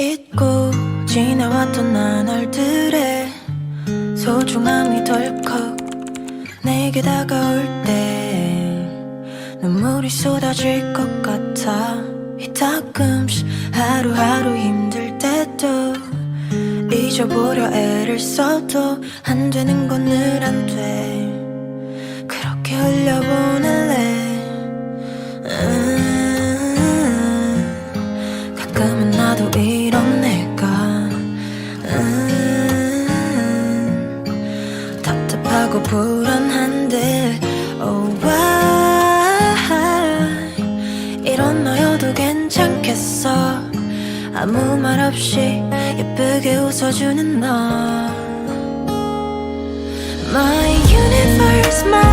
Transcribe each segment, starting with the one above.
잊고 지나왔던 나날들의 소중함이 덜컥 내게 다가올 때 눈물이 쏟아질 것 같아. 이따끔씩 하루하루 힘들 때도 잊어보려 애를 써도 안 되는 건 늘 안 돼. 그렇게 흘려보낼 하고 불안한데 oh why? 이런 너여도 괜찮겠어? 아무 말 없이 예쁘게 웃어주는 너. My universe, my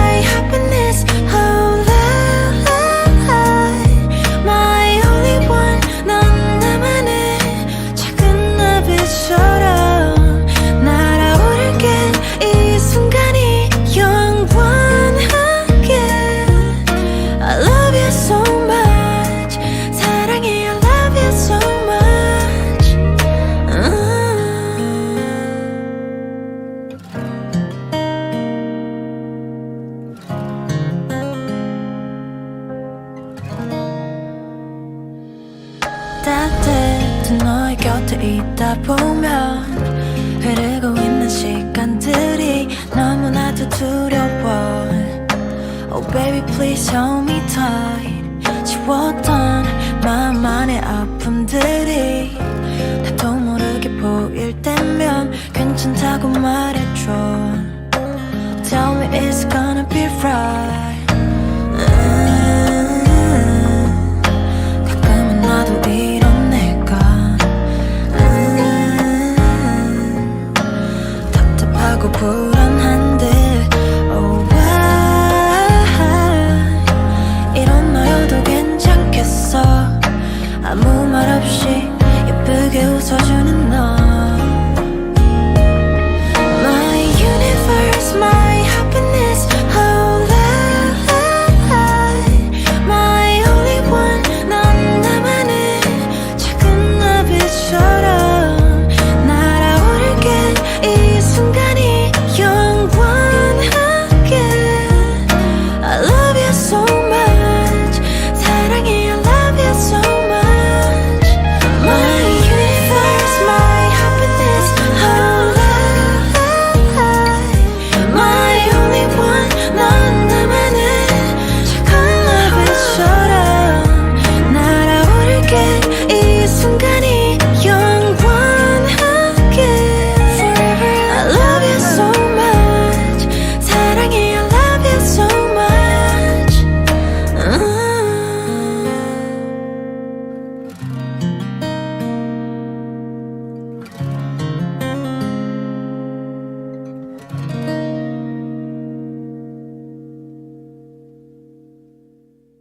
있다 보면 흐르고 있는 시간들이 너무나도 두려워. Oh baby please hold me tight. 지웠던 마음 안의 아픔들이 나도 모르게 보일 때면 괜찮다고 말해줘. Tell me it's gonna be right